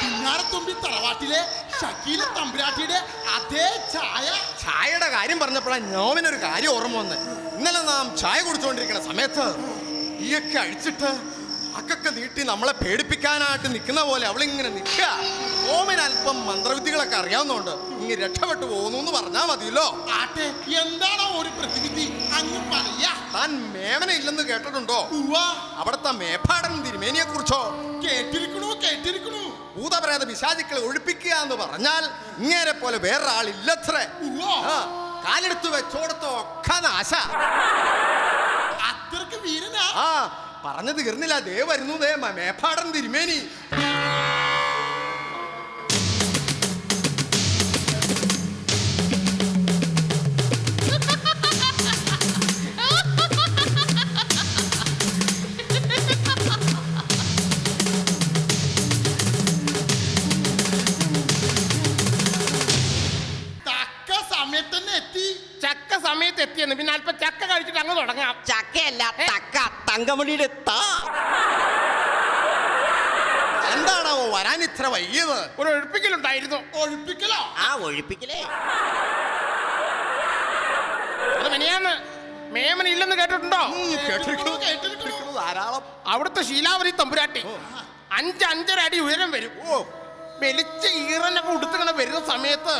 പിന്നാരത്തുമ്പി തറവാട്ടിലെ ഷക്കീല തമ്പുരാട്ടിയുടെ അതേ ചായ. ചായയുടെ കാര്യം പറഞ്ഞപ്പോഴാണ് നോമിനൊരു കാര്യം ഓർമ്മ വന്ന്. ഇന്നലെ നാം ചായ കുടിച്ചുകൊണ്ടിരിക്കുന്ന സമയത്ത് ഈയൊക്കെ അഴിച്ചിട്ട് അക്കൊക്കെ നീട്ടി നമ്മളെ പേടിപ്പിക്കാനായിട്ട് നിൽക്കുന്ന പോലെ അവളിങ്ങനെ നിൽക്കുക. ഓമിന് അല്പം മന്ത്രവിദ്യകളൊക്കെ അറിയാവുന്നതുകൊണ്ട് ഇങ്ങനെ രക്ഷപ്പെട്ടു പോകുന്നു എന്ന് പറഞ്ഞാൽ മതിയല്ലോ. ആട്ടെ എന്താണോ ഒരു പ്രതിവിധി? അങ്ങ് പറയാ. താൻ മേമന ഇല്ലെന്ന് കേട്ടിട്ടുണ്ടോ? അവിടുത്തെ മേപ്പാടൻ തിരുമേനിയെ കുറിച്ചോ കേട്ടിരിക്കണു കേട്ടിരിക്കണു? ഭൂതപ്രേത പിശാചുക്കളെ ഒഴിപ്പിക്കുക എന്ന് പറഞ്ഞാൽ ഇങ്ങനെ പോലെ വേറൊരാളില്ലത്രേ. കാലെടുത്ത് വെച്ചോടത്തോ ഒക്കെ നാശ. അത്രയ്ക്ക് വീരനാ? ആ പറഞ്ഞു തീർന്നില്ല. ദേ വരുന്നു. ദേ മേപ്പാടൻ തിരുമേനി. തങ്കമണിയുടെ താ. എന്താണോ വരാൻ ഇത്ര വൈകിയത്? ഒരു ഒഴിപ്പിക്കലുണ്ടായിരുന്നു. ഒഴിപ്പിക്കലോ? ആ ഒഴിപ്പിക്കലേ. അത് മെനിയാന്ന് മേമന ഇല്ലെന്ന് കേട്ടിട്ടുണ്ടോ? കേട്ടിരിക്കുന്നു. കേട്ടിരിക്കുന്നു ധാരാളം. അവിടുത്തെ ശീലാവതി തമ്പുരാട്ടി അഞ്ച് അഞ്ചര അടി ഉയരം വരും. ഓ. വെളിച്ച ഈറനൊക്കെ ഉടുത്തിങ്ങനെ വരുന്ന സമയത്ത്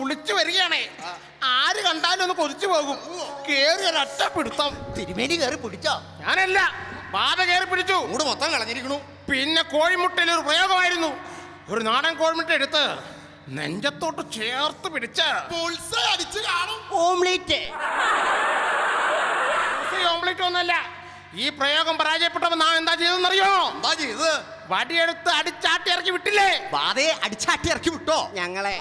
കുളിച്ചു വരികയാണേ. ആര് കണ്ടാലും ഒന്ന് കൊതിച്ചു പോകും. കേറി ഒരൊറ്റ പിടുത്തം. തിരുമേനി കയറി പിടിച്ചോ? ഞാനല്ല. ബാധ കയറി പിടിച്ചു. കൂട് മൊത്തം കളഞ്ഞിരിക്കുന്നു പിന്നെ കോഴിമുട്ടയിൽ ഒരു പ്രയോഗമായിരുന്നു. ഒരു നാടൻ കോഴിമുട്ട എടുത്ത് നെഞ്ചത്തോട്ട് ചേർത്ത് പിടിച്ച്. അടിച്ചു കാണും. ഓംലേറ്റ്. ഒന്നല്ല ഈ പ്രയോഗം പരാജയപ്പെട്ടപ്പോ നാം എന്താ ചെയ്തെന്നറിയോ എന്താ ചെയ്ത് വടിയെടുത്ത് അടിച്ചാട്ടി ഇറക്കി വിട്ടില്ലേ? ബാധയെ അടിച്ചാട്ടി ഇറക്കി വിട്ടോ? ഞങ്ങളെ.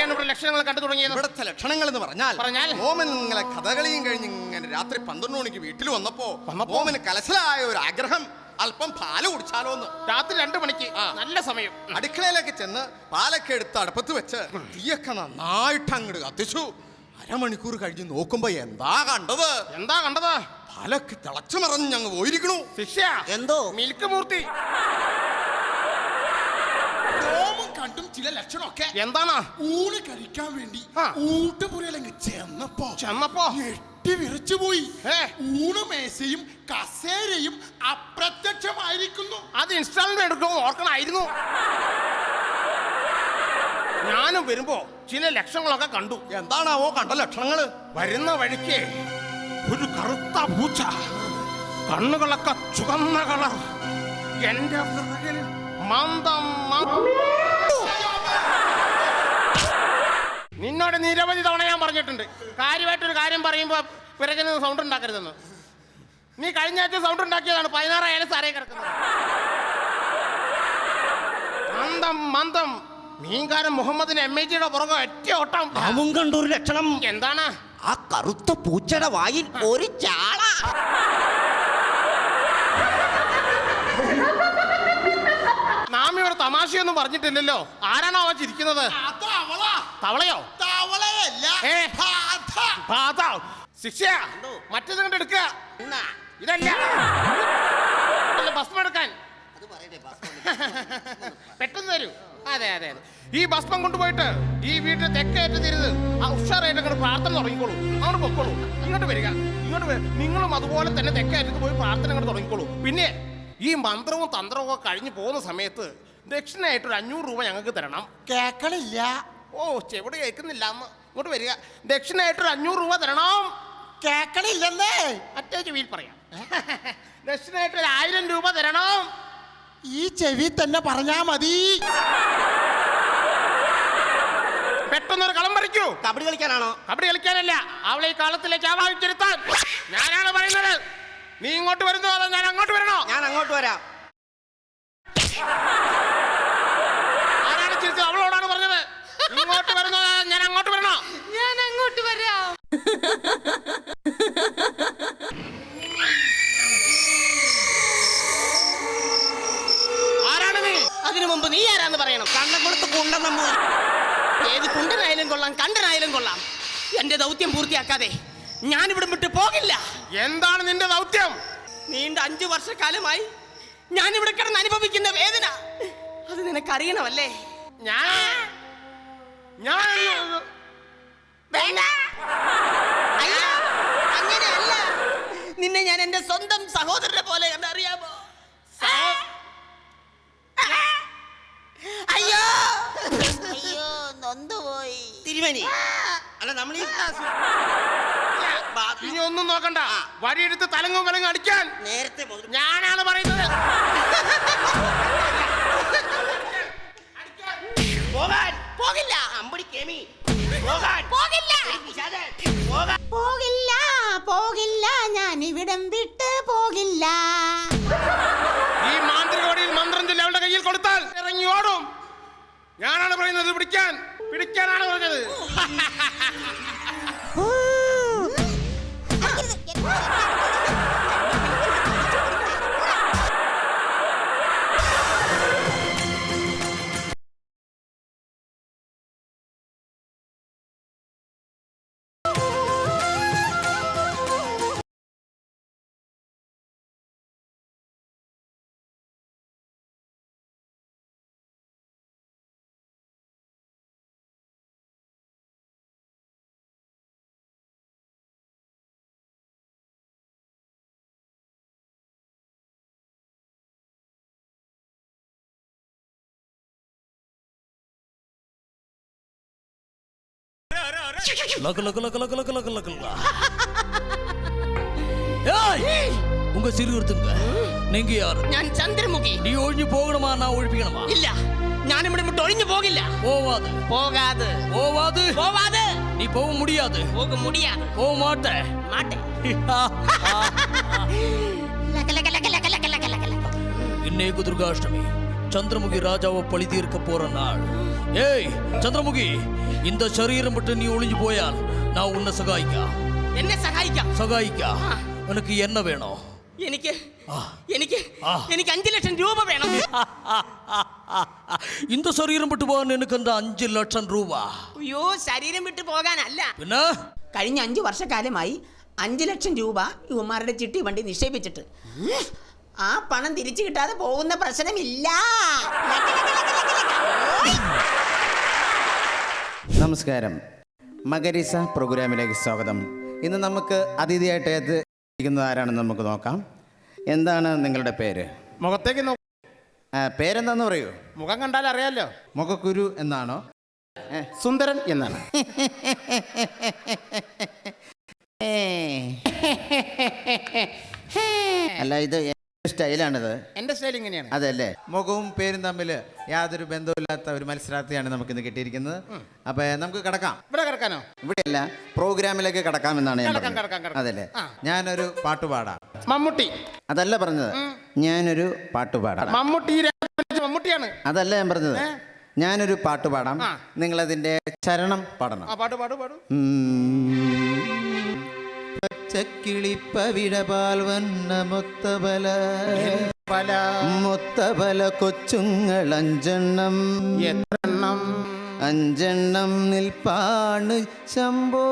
എന്തൊക്കെയാണ് ഇവിടെ ലക്ഷണങ്ങൾ കണ്ടു തുടങ്ങിയത്? ഇവിടുത്തെ ലക്ഷണങ്ങൾ എന്ന് പറഞ്ഞാൽ പറഞ്ഞാൽ? ഓമൻ ഇങ്ങനെ കഥകളിയും കഴിഞ്ഞ് ഇങ്ങനെ രാത്രി പന്ത്രണ്ട് മണിക്ക് വീട്ടിൽ വന്നപ്പോ വന്നപ്പോ? മോമന് കലശലായ ഒരു ആഗ്രഹം അല്പം പാൽ കുടിച്ചാലോ എന്ന്. രാത്രി രണ്ടു മണിക്ക്. നല്ല സമയം. അടുക്കളയിലേക്ക് ചെന്ന് പാലൊക്കെ എടുത്ത് അടുപ്പത്ത് വെച്ച് തീയൊക്കെ നന്നായിട്ട് അങ്ങോട്ട് കത്തിച്ചു. അരമണിക്കൂർ കഴിഞ്ഞ് നോക്കുമ്പോ എന്താ കണ്ടത്? എന്താ കണ്ടത്? പാലൊക്കെ തിളച്ചു മറഞ്ഞ് ഞങ്ങൾ പോയിരിക്കണു. ശിക്ഷ എന്തോ? മിൽക്ക് മൂർത്തി. കണ്ടും ചില ലക്ഷണമൊക്കെ എന്താണ്? ഊണ് കഴിക്കാൻ വേണ്ടി. ഊട്ടുപുരയിലങ്ങ് ചെന്നപ്പോ ചെന്നപ്പോ? എട്ടി വിറച്ചു പോയി. ഊണ് മേശയും കസേരയും അപ്രത്യക്ഷമായിരിക്കുന്നു. അത് ഇൻസ്റ്റാൾമെന്റ് എടുക്കുമോ ഓർക്കണായിരുന്നു. ഞാനും വരുമ്പോ ചില ലക്ഷണങ്ങളൊക്കെ കണ്ടു. എന്താണാവോ കണ്ട ലക്ഷണങ്ങൾ? വരുന്ന വഴിക്ക് ഒരു കറുത്ത പൂച്ച കണ്ണുകളൊക്കെ ചുവന്ന കളർ. എന്റെ മന്ദം മന്ദം നിന്നോട് നിരവധി തവണ ഞാൻ പറഞ്ഞിട്ടുണ്ട്. കാര്യമായിട്ടൊരു കാര്യം പറയുമ്പോൾ പിറകിൽ നിന്ന് സൗണ്ട് ഉണ്ടാക്കരുതെന്ന്. നീ കഴിഞ്ഞ ആഴ്ച സൗണ്ട് ഉണ്ടാക്കിയതാണ്. പതിനാറായാലും സാറേ കിടക്കുന്നത്. മന്ദം മന്ദം. മീൻകാരൻ മുഹമ്മദിന് എം എ ജിയുടെ പുറകെ ഒറ്റ ഓട്ടം. അവൻ കണ്ടൊരു ലക്ഷണം. എന്താണ്? ആ കറുത്ത പൂച്ചയുടെ വായിൽ ഒരു ചാള. നാം ഇവിടെ തമാശയൊന്നും പറഞ്ഞിട്ടില്ലല്ലോ. ആരാണോ വച്ചിരിക്കുന്നത് ചിരിക്കുന്നത്? തവളയോ? തവളയല്ല ഏ. മറ്റേത് കണ്ട് എടുക്കുക ഇതല്ല. അല്ല, ഭസ്മം എടുക്കാൻ. അത് പറയട്ടെ, ബാസ്. പെട്ടെന്ന് തരൂ. അതെ അതെ അതെ. ഈ ഭസ്മം കൊണ്ടുപോയിട്ട് ഈ വീട്ടിൽ തെക്കേറ്റ് തിരുത്. ആ ഉഷാറായിട്ട് അങ്ങോട്ട് പ്രാർത്ഥന തുടങ്ങിക്കോളൂ. അങ്ങോട്ട് പൊക്കോളൂ. ഇങ്ങോട്ട് വരിക. ഇങ്ങോട്ട് വരിക നിങ്ങളും അതുപോലെ തന്നെ തെക്കേറ്റത്ത് പോയി പ്രാർത്ഥന അങ്ങോട്ട് തുടങ്ങിക്കോളൂ. പിന്നെ ഈ മന്ത്രവും തന്ത്രവും ഒക്കെ കഴിഞ്ഞു പോകുന്ന സമയത്ത് ദക്ഷിണയായിട്ട് ഒരു അഞ്ഞൂറ് രൂപ ഞങ്ങൾക്ക് തരണം. കേക്കണില്ല. ഓ ചെവിടെ കേൾക്കുന്നില്ല. അമ്മ ഇങ്ങോട്ട് വരിക. ദക്ഷിണയായിട്ടൊരു അഞ്ഞൂറ് രൂപ തരണം. കേക്കണില്ലെന്നേ. മറ്റേ ചെവിയിൽ പറയാം. ദക്ഷിണയായിട്ട് ഒരു ആയിരം രൂപ തരണം. ഈ ചെവി തന്നെ പറഞ്ഞാ മതി. പെട്ടെന്നൊരു കളം പറിക്കൂ. കബഡി കളിക്കാനാണോ? കബഡി കളിക്കാനല്ല. അവളെ ഈ കാലത്തിലേക്ക് ആവാഹിച്ചിരുത്താൻ ഞാനാണ് പറയുന്നത്. നീ ഇങ്ങോട്ട് വരുന്നോ അതോ ഞാൻ അങ്ങോട്ട് വരണോ? ഞാൻ അങ്ങോട്ട് വരാം ആരാണ് ചിരിച്ചത് അവളോടാണ് പറഞ്ഞത് ഇങ്ങോട്ട് വരുന്നോ അതോ ഞാൻ അങ്ങോട്ട് വരണോ? ഞാൻ അങ്ങോട്ട് വരാം. ആരാണ് നീ? അതിന് മുമ്പ് നീ ആരാന്ന് പറയണം. കണ്ണക്കുളത്ത് കുണ്ട നമ്മ. ഏത് കുണ്ടനായാലും കൊള്ളാം കണ്ടനായാലും കൊള്ളാം. എന്റെ ദൗത്യം പൂർത്തിയാക്കാതെ ഞാൻ ഇവിടെ വിട്ട് പോകില്ല. എന്താണ് നിന്റെ ദൗത്യം? നീണ്ട അഞ്ചു വർഷക്കാലമായി ഞാൻ ഇവിടെ കിടന്ന് അനുഭവിക്കുന്ന വേദന. അത് നിനക്കറിയണമല്ലേ? ഞാൻ ഞാൻ വേണ്ട. അയ്യോ, അങ്ങനെയല്ല. നിന്നെ ഞാൻ എന്റെ സ്വന്തം സഹോദരനെ പോലെ കണ്ടറിയാമോ അയ്യോ. അയ്യോ നൊന്തുപോയി തിരുമണി അല്ല നമ്മൾ ഇനി ഒന്നും നോക്കണ്ട. വഴിയെടുത്ത് തലങ്ങും വലങ്ങും അടിക്കാൻ. നേരത്തെ ഞാനാണ് പറയുന്നത് പോകാൻ പോകില്ല. അമ്പടി കേമി. പോകാൻ. പോകില്ല. പിശാചേ, പോകാൻ പോകില്ല. പോകില്ല. ഞാൻ ഇവിടം വിട്ട് പോകില്ല. ഈ മാന്ത്രികോടിയിൽ മന്ത്രം ചൊല്ലി അവളുടെ കയ്യിൽ കൊടുത്താൽ ഇറങ്ങി ഓടും. ഞാനാണ് പറയുന്നത് ഇത് പിടിക്കാൻ. പിടിക്കാനാണ് പറഞ്ഞത്. ഹൂ. ആ, லக்கு லக்கு லக்கு லக்கு லக்கு லக்கு லக்கு. ஏய் உங்க சிறு ஒருத்தங்க நீங்க யாரு ഞാൻ ചന്ദ്രമുഖി நீ ஒழிஞ்சு போகணுமா நான் ஒழிப்பிக்கணுமா ഇല്ല ഞാൻ ഇവിടെ വിട്ട് ഒഴിഞ്ഞു പോകില്ല போவாது പോകാതെ போவாது പോവാതെ நீ போக முடியாது പോക മുടിയാതെ போக மாட்ட മാട്ടെ ലക ലക ലക ലക ലക ലക ലക ലക. இன்னைக்கு துர்காஷ்டமி சந்திரமுகி ராஜாவை பழி தீர்க்க போற நாள் ஏய் சந்திரமுகி இந்த ശരീരം விட்டு നീ ഒളിഞ്ഞു പോയാൽ നാ ഉന്നെ സഹായിക്കാം. എന്നെ സഹായിക്കാം. സഹായിക്കാം. നിനക്ക് എന്ന വേണോ? എനിക്ക് എനിക്ക് എനിക്ക് അഞ്ചു ലക്ഷം രൂപ വേണം. ഇന്ത ശരീരം വിട്ട് പോകാൻ എനിക്ക് എന്താ അഞ്ചു ലക്ഷം രൂപ? അയ്യോ ശരീരം വിട്ടു പോകാനല്ല. പിന്നെ? കഴിഞ്ഞ അഞ്ചു വർഷക്കാലമായി അഞ്ചു ലക്ഷം രൂപ യുവമാരുടെ ചിട്ടി വണ്ടി നിക്ഷേപിച്ചിട്ട്. ആ പണം തിരിച്ചു കിട്ടാതെ പോകുന്ന പ്രശ്നമില്ല. നമസ്കാരം. മകരിസ പ്രോഗ്രാമിലേക്ക് സ്വാഗതം. ഇന്ന് നമുക്ക് അതിഥിയായിട്ട് എത്തിയിരിക്കുന്നത് ആരാണെന്ന് നമുക്ക് നോക്കാം. എന്താണ് നിങ്ങളുടെ പേര്? മുഖത്തേക്ക് പേരെന്താന്ന് പറയൂ. മുഖം കണ്ടാൽ അറിയാലോ. മുഖക്കുരു എന്നാണോ? സുന്ദരൻ എന്നാണ്. അല്ല ഇത് സ്റ്റൈലാണിത്. എന്റെ സ്റ്റൈൽ ഇങ്ങനെയാണ്. അതല്ലേ? മുഖവും പേരും തമ്മിൽ യാതൊരു ബന്ധവുമില്ലാത്ത ഒരു മത്സരാർത്ഥിയാണ് നമുക്ക് ഇന്ന് കിട്ടിയിരിക്കുന്നത് അപ്പൊ നമുക്ക് കിടക്കാം. ഇവിടെ കിടക്കാനോ? ഇവിടെയല്ല പ്രോഗ്രാമിലേക്ക് കടക്കാമെന്നാണ് ഞാൻ കടക്കാം, പറഞ്ഞത്. കടക്കാം, കടക്കാം. അതല്ലേ? ആ. ഞാനൊരു പാട്ടുപാടാം മമ്മൂട്ടി. അതല്ല പറഞ്ഞത്. ഞാനൊരു പാട്ടുപാടാം മമ്മൂട്ടി മമ്മൂട്ടിയാണ്. അതല്ല ഞാൻ പറഞ്ഞത്. ഞാനൊരു പാട്ടുപാടാം ആ. നിങ്ങളതിന്റെ ചരണം പാടണം. ആ പാട്ട് പാടു പാടു. പച്ചക്കിളിപ്പവിടപാൽ വന്ന മുത്തബല. പല. മുത്തബല കൊച്ചുങ്ങൾ അഞ്ചെണ്ണം. എണ്ണം അഞ്ചെണ്ണം നിൽപ്പാണ് ശംഭോ.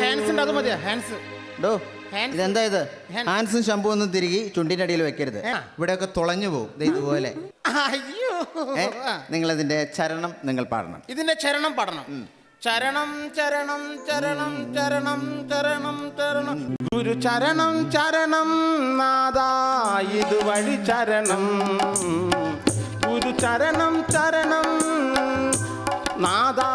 ഹാൻസ് ഉണ്ട് അത് മതിയാ? ഹാൻസ് ഡോ. ഇതെന്താ ഇത്? ഹാൻസ്. ഷംപൂ ഒന്നും തിരികെ ചുണ്ടിന്റെ അടിയിൽ വെക്കരുത്. ഇവിടെ ഒക്കെ തുളഞ്ഞു പോകും ദേ ഇതുപോലെ. അയ്യോ. നിങ്ങൾ ആ. ചരണം നിങ്ങൾ പാടണം. ഇതിന്റെ ചരണം പാടണം. ചരണം ചരണം ചരണം ചരണം ചരണം ചരണം. ഗുരു ചരണം ചരണം നാദാ ഇതുവഴി ചരണം. ഗുരു ചരണം ചരണം നാദാ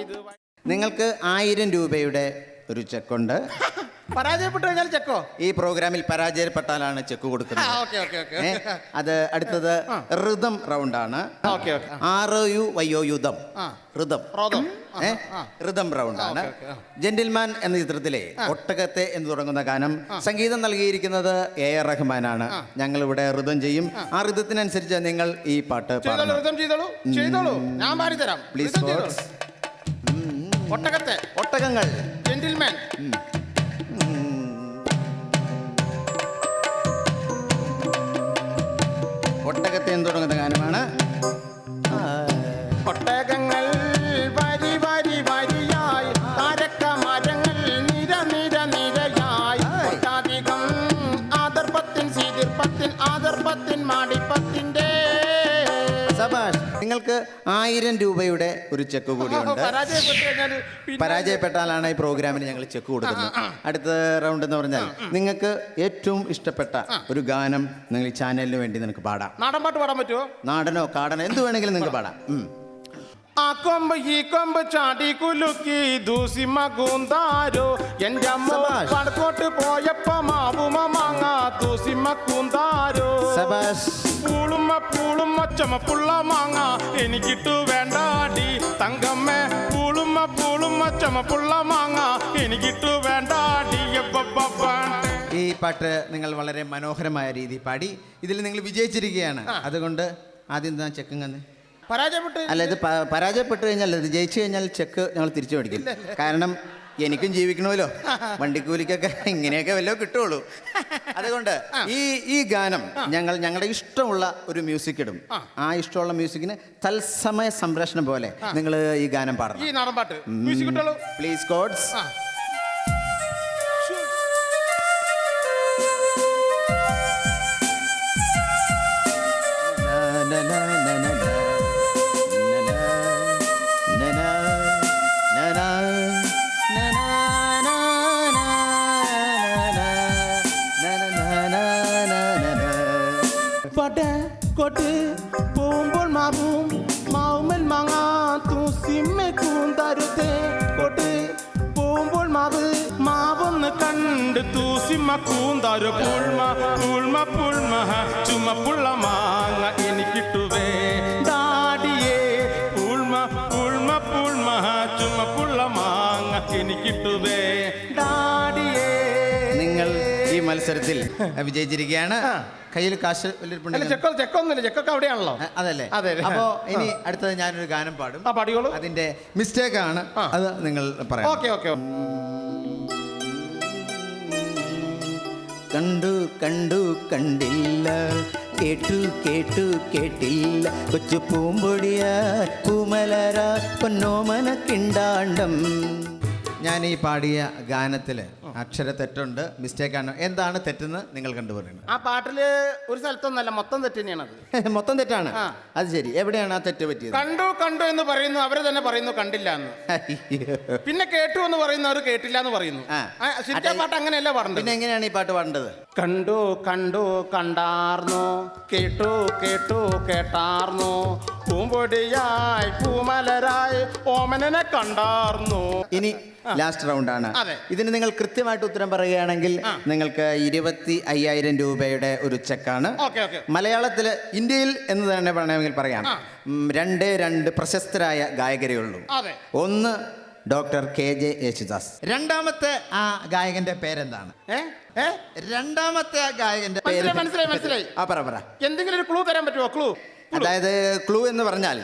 ഇതുവഴി നിങ്ങൾക്ക് ആയിരം രൂപയുടെ ഒരു ചെക്കുണ്ട്. പരാജയപ്പെട്ടു കഴിഞ്ഞാൽ ചെക്കോ? ഈ പ്രോഗ്രാമിൽ പരാജയപ്പെട്ടാലാണ് ചെക്ക് കൊടുക്കുന്നത്. അത് അടുത്തത് ഋതം റൗണ്ട് ആണ് ആറ് ആർ യു വയ്യോ യുദ്ധം. ഋതം. ഋതം റൗണ്ട് ഓക്കെ, ജെന്റിൽമാൻ എന്ന ചിത്രത്തിലെ ഒട്ടകത്തെ എന്ന് തുടങ്ങുന്ന ഗാനം സംഗീതം നൽകിയിരിക്കുന്നത് എ ആർ റഹ്മാനാണ്. ഞങ്ങൾ ഇവിടെ ഋതം ചെയ്യും. ആ. ഋതത്തിനനുസരിച്ച് നിങ്ങൾ ഈ പാട്ട് ഞാൻ പ്ലീസ്. ഒട്ടകത്തെ. ഒട്ടകങ്ങൾ. ജെന്റിൽമാൻ. എന്ന് തുടങ്ങുന്ന ഗാനമാണ്. ഒട്ടകങ്ങൾ വരി വരി വരിയായി താരക്ക മരങ്ങൾ നിര നിര നിരയായി. ഒട്ടധികം ആദർഭത്തിൻ സീതിർപ്പത്തിൻ ആദർഭത്തിൻ സബാഷ് നിങ്ങൾക്ക് ആയിരം രൂപയുടെ ഒരു ചെക്ക് കൂടിയുണ്ട്. പരാജയപ്പെട്ടാലാണ് ഈ പ്രോഗ്രാമിന് ഞങ്ങൾ ചെക്ക് കൊടുക്കുന്നത്. അടുത്ത റൗണ്ട് എന്ന് പറഞ്ഞാൽ നിങ്ങൾക്ക് ഏറ്റവും ഇഷ്ടപ്പെട്ട ഒരു ഗാനം നിങ്ങൾ ഈ ചാനലിന് വേണ്ടി നിങ്ങൾക്ക് പാടാം. നാടൻ പാട്ട് പാടാൻ പറ്റുമോ നാടനോ കാടനോ എന്ത് വേണമെങ്കിലും നിങ്ങൾക്ക് പാടാം. ആ കൊമ്പ് ഈ കൊമ്പ് ചാടി കുലുക്കി ദൂസിമ കൂന്താരോ എന്റെ അമ്മ. വടക്കോട്ട് പോയപ്പോ മാവുമ മാങ്ങ തൂസിമ്മ കൂന്താരോ. പൂളുമ്മ പൂളുമ്മ ചുമപ്പുള്ള മാങ്ങ. എനിക്കിട്ടു വേണ്ടാടി തങ്കമ്മ. പൂളുമ്മ പൂളുമ്മ ചുമപ്പുള്ള മാങ്ങ. എനിക്കിട്ടു വേണ്ടാടി. ഈ പാട്ട് നിങ്ങൾ വളരെ മനോഹരമായ രീതിയിൽ പാടി. ഇതിൽ നിങ്ങൾ വിജയിച്ചിരിക്കുകയാണ്. അതുകൊണ്ട് ആദ്യം എന്താ ചെക്കും കന്ന് പരാജയപ്പെട്ടു അല്ല ഇത് പരാജയപ്പെട്ടു പരാജയപ്പെട്ട് കഴിഞ്ഞാൽ ഇത് ജയിച്ചു കഴിഞ്ഞാൽ ചെക്ക് ഞങ്ങൾ തിരിച്ചു മേടിക്കും കാരണം എനിക്കും ജീവിക്കണമല്ലോ. വണ്ടിക്കൂലിക്കൊക്കെ ഇങ്ങനെയൊക്കെ വല്ലതും കിട്ടുള്ളൂ. അതുകൊണ്ട് ഈ ഈ ഗാനം ഞങ്ങൾ ഞങ്ങളുടെ ഇഷ്ടമുള്ള ഒരു മ്യൂസിക് ഇടും. ആ. ഇഷ്ടമുള്ള മ്യൂസിക്കിന് തത്സമയ സംരക്ഷണം പോലെ നിങ്ങൾ ഈ ഗാനം പാടണം. പ്ലീസ് കോഡ്സ് കൊട്ട് പോകുമ്പോൾ മാവും മാവുമൽ മാങ്ങ തൂസിമ്മ കൂന്തരുതേ കൊട്ട് പോകുമ്പോൾ മാവ് മാവൊന്ന് കണ്ട് തൂസിമ്മ കൂന്തരു പുൾമ പുൾമ പുൾമ ചുമപ്പുള്ള മാങ്ങ എനിക്കിട്ടുവേ ദാടിയേ പുൾമ പുൾമ പുൾമ ചുമപ്പുള്ള മാങ്ങ എനിക്കിട്ടുവേ ദാടിയേ ഈ മത്സരത്തിൽ വിജയിച്ചിരിക്കുകയാണ്. കയ്യിൽ കാശ് ചെക്കോ ചെക്കൊന്നുമില്ല ചെക്കൊക്കെ അവിടെയാണല്ലോ. അതല്ലേ. അതെ. അപ്പോ ഇനി അടുത്തത് ഞാനൊരു ഗാനം പാടും. ആ പാടിയോളൂ അതിന്റെ മിസ്റ്റേക്ക് ആണ്. അത് നിങ്ങൾ പറയാം. Okay okay. കണ്ടു കണ്ടു കണ്ടില്ല. കേട്ടു കേട്ടു കേട്ടില്ല. കൊച്ചു പൂമ്പൊടിയ പൂമലര പൊന്നോമന കിണ്ടാണ്ടം ഞാൻ ഈ പാടിയ ഗാനത്തിൽ അക്ഷര തെറ്റുണ്ട് മിസ്റ്റേക്ക് ആണ് എന്താണ് തെറ്റെന്ന് നിങ്ങൾ കണ്ടുപറയുന്നത്? ആ പാട്ടിൽ ഒരു സ്ഥലത്തൊന്നല്ല മൊത്തം തെറ്റ് തന്നെയാണത് മൊത്തം തെറ്റാണ്? അത് ശരി. എവിടെയാണ് ആ തെറ്റ് പറ്റിയത്? കണ്ടു കണ്ടു എന്ന് പറയുന്നു അവർ തന്നെ പറയുന്നു കണ്ടില്ല എന്ന്. പിന്നെ കേട്ടു എന്ന് പറയുന്നു അവർ കേട്ടില്ല എന്ന് പറയുന്നു. ശരിക്കും പാട്ട് അങ്ങനെയല്ല പറഞ്ഞത് പിന്നെ എങ്ങനെയാണ് ഈ പാട്ട് പാടേണ്ടത്? കണ്ടു കണ്ടു കണ്ടാർന്നു. കേട്ടു കേട്ടു കേട്ടാർന്നു. പൂമ്പൊടിയായി പൂമലരായി ഓമനനെ കണ്ടാർന്നു. ഇനി ലാസ്റ്റ് റൗണ്ടാണ് അതെ. ഇതിന് നിങ്ങൾ കൃത്യമായിട്ട് ഉത്തരം പറയുകയാണെങ്കിൽ നിങ്ങൾക്ക് ഇരുപത്തി അയ്യായിരം രൂപയുടെ ഒരു ചെക്കാണ്. Okay okay. മലയാളത്തിൽ ഇന്ത്യയിൽ എന്ന് തന്നെ വേണമെങ്കിൽ പറയാം. ഉം, രണ്ട് രണ്ട് പ്രശസ്തരായ ഗായകരേ ഉള്ളൂ അതെ. ഒന്ന് ഡോക്ടർ കെ ജെ യേശുദാസ്. രണ്ടാമത്തെ ആ ഗായകന്റെ പേരെന്താണ്? ഏ? ഏ? രണ്ടാമത്തെ ആ ഗായകന്റെ മനസ്സിലായി, മനസ്സിലായി, മനസ്സിലായി. ആ പറ പറ. എന്തെങ്കിലും ഒരു ക്ലൂ തരാൻ പറ്റുമോ? ക്ലൂ അതായത് ക്ലൂ എന്ന് പറഞ്ഞാൽ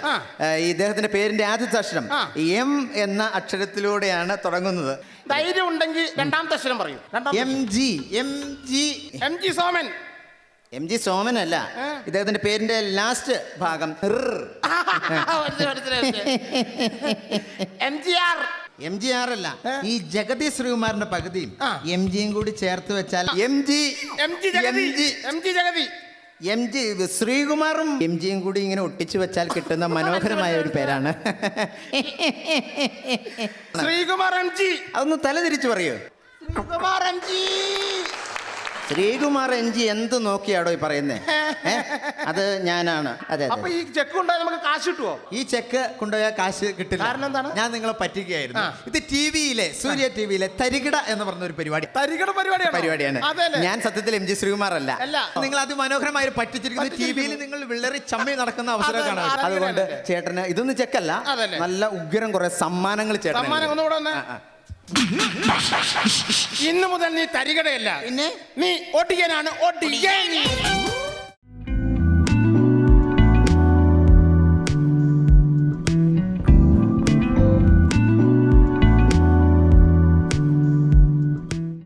ഈ ഇദ്ദേഹത്തിന്റെ പേരിന്റെ ആദ്യത്തെ അക്ഷരം എം എന്ന അക്ഷരത്തിലൂടെയാണ് തുടങ്ങുന്നത്. ധൈര്യം ഉണ്ടെങ്കിൽ രണ്ടാമത്തെ അക്ഷരം പറയൂ. M G M G. M G Soman. M G Soman അല്ല ഇദ്ദേഹത്തിന്റെ പേരിന്റെ ലാസ്റ്റ് ഭാഗം M G R. M G R അല്ല ഈ ജഗതി ശ്രീകുമാറിന്റെ പകുതിയും. എം ജിയും കൂടി ചേർത്ത് വെച്ചാൽ M G. M G Jagathy. M G Jagathy. M G ശ്രീകുമാറും M ജിയും കൂടി ഇങ്ങനെ ഒട്ടിച്ചു വെച്ചാൽ കിട്ടുന്ന മനോഹരമായ ഒരു പേരാണ്. Sreekumar M G. അതൊന്ന് തല തിരിച്ചു പറയൂ. Sreekumar M G. Sreekumar N G എന്ത് നോക്കിയാടോ ഈ പറയുന്നേ? അത് ഞാനാണ്. അതെ അപ്പൊ അതെ ഈ ചെക്ക് കൊണ്ടുപോയാൽ നമുക്ക് കാശ് കിട്ടുവോ? ഈ ചെക്ക് കൊണ്ടുപോയാൽ കാശ് കിട്ടില്ല. കാരണം എന്താണ്? ഞാൻ നിങ്ങളെ പറ്റിക്കുകയായിരുന്നു. ആ. ഇത് ടി വിയിലെ സൂര്യ ടി വിയിലെ തരികിട എന്ന് പറഞ്ഞ ഒരു പരിപാടി. തരികട പരിപാടിയാണ്? പരിപാടിയാണ്. അതെല്ലേ ഞാൻ സത്യത്തിൽ എം ജി ശ്രീകുമാർ അല്ല. അല്ല. നിങ്ങൾ അതിമനോഹരമായി പറ്റിച്ചിരിക്കുന്നത് ടി വിയിൽ നിങ്ങൾ വിള്ളറി ചമ്മി നടക്കുന്ന അവസരം അതെ, കാണാം അതെ, അതുകൊണ്ട് അതെ. ചേട്ടന് ഇതൊന്നും ചെക്കല്ല. അതല്ലേ. നല്ല ഉഗ്രം കുറെ സമ്മാനങ്ങൾ ചേട്ടൻ സമ്മാനം ഒന്നുകൂടെ. ഇന്ന് മുതൽ നീ തരികടയല്ല. പിന്നെ? നീ ഒടിയനാണ്. ഒടിയൻ.